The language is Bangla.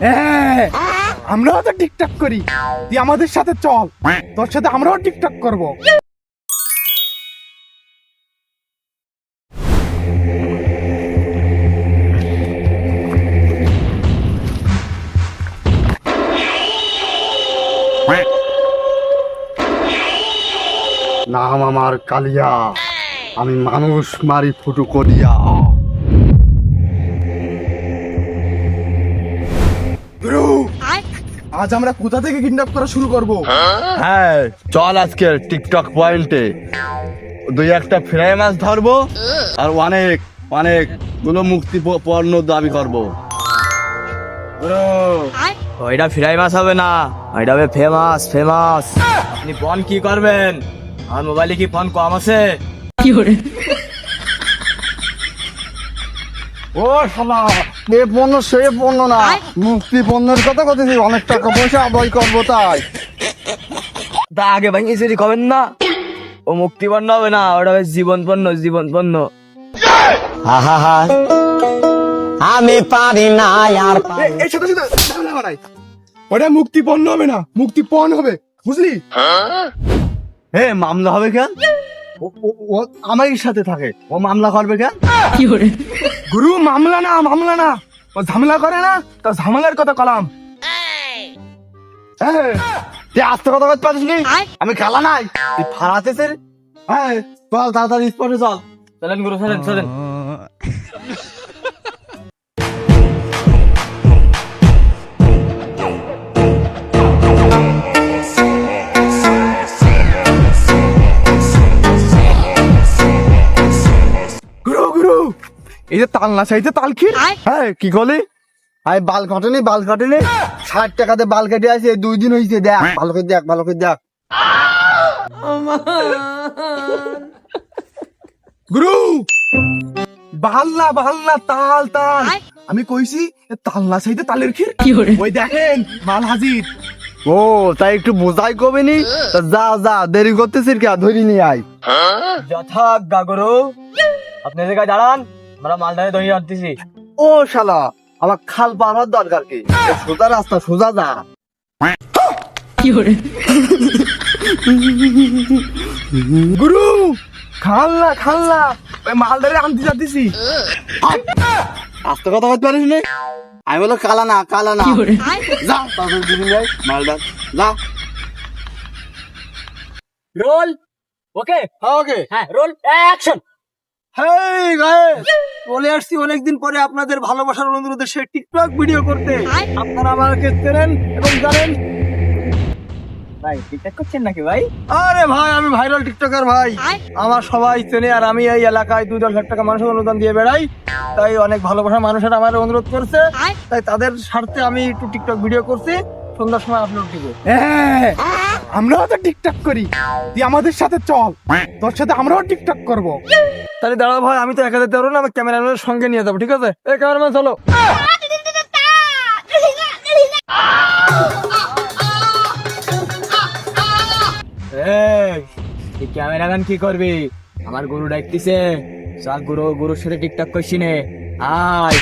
হ্যাঁ, আমরাও তো টিকটক করি। তুই আমাদের সাথে চল। তোর সাথে আমরাও টিকটক করব। নাম আমার কালিয়া। আমি মানুষ মারি ফুটু করিয়া আজ আমরা কোথা থেকে কিডন্যাপ করা শুরু করব? হ্যাঁ চল আজকে টিকটক পয়েন্টে দুই একটা ফ্রাই মাছ ধরবো আর অনেক অনেকগুলো মুক্তি পণ্য দাবি করব। ওইটা ফ্রাই মাছ হবে না ওইটা হবে ফেমাস ফেমাস আপনি ফোন কি করবেন? আমার মোবাইলে কি ফোন কম আছে? ও শালা এ পণ্য সে পণ্য না। মুক্তি পণ্যের কথা কথা অনেক টাকা পয়সা আদায় করব তাই। তা আগে ভাঙি চুরি করবেন না। ও মুক্তি পণ্য হবে না ওটা হবে জীবন পণ্য জীবন পণ্য। আমি পারি না আর এই সাথে সাথে ওটা মুক্তি পণ্য হবে না মুক্তি পণ হবে বুঝলি? হে মামলা হবে কেন? ও- ও- ও আমার সাথে থাকে। ও মামলা করবে কেন? গুরু মামলা না মামলা না। ও ঝামেলা করে না তো ঝামেলার কথা কলাম। হ্যাঁ তুই আস্তে কথা বলতে পারিস আমি খেলা নাই। তুই ফাড়াতেছে হ্যাঁ চল তাড়াতাড়ি স্পটে চল। চলেন গুরু চলেন চলেন। এই যে তাল না চাইতে তাল খির হ্যাঁ কি করলি? আমি বাল কাটেনি বাল কাটেনি ষাট টাকাতে বাল কেটে আছে দুই দিন হয়েছে দেখ ভালো করে দেখ ভালো করে দেখ। গুরু! বাহাল্লা বাহাল্লা তাল তাল। আমি কইছি এ তাল না চাইতে তালের খির ওই দেখেন মাল হাজির। ও তাই একটু বোঝাই কবে নি? যা যা দেরি করতেছিস কে ধরি নি আই যথা গাগরু আপনি এদিকে দাঁড়ান। আমরা মালদারে ধরে আনতেছি। ও শালা আমার খাল পার হওয়ার দরকার কি? সোজা রাস্তা সোজা যা। গুরু খাল্লা খাল্লা ওই মালদারে আনতে যাচ্ছি আস্তে কথা বলতে পারিস নি? আমি বলো কালা না কালা না। যা তাদের দিদি যাই মালদার যা। Roll okay? ওকে। হ্যাঁ রোল অ্যাকশন। হেই গাইস চলে আসছি অনেকদিন পরে আপনাদের ভালোবাসার অনুরোধে সে টিকটক ভিডিও করতে। আপনারা আমাকে চেনেন এবং জানেন। ভাই টিকটক করছেন নাকি ভাই? আরে ভাই আমি ভাইরাল টিকটকার ভাই। আমার সবাই চেনে আর আমি এই এলাকায় দুই দশ লাখ টাকা মানুষের অনুদান দিয়ে বেড়াই। তাই অনেক ভালোবাসার মানুষের আমার অনুরোধ করছে। তাই তাদের স্বার্থে আমি একটু টিকটক ভিডিও করছি। সন্ধ্যার সময় আপলোড দিব। হ্যাঁ। আমরাও তো টিকটক করি। তুই আমাদের সাথে চল। তোর সাথে আমরাও টিকটক করব। তাহলে দাঁড়া ভাই আমি তো একা যেতে পারব না আমি ক্যামেরাম্যানের সঙ্গে নিয়ে যাব ঠিক আছে? এই ক্যামেরাম্যান চলো। এই ক্যামেরাম্যান কি করবি? আমার গরু ডাকতেছে। চল গুরু গরুর সাথে টিকটক করছি নে। আয়।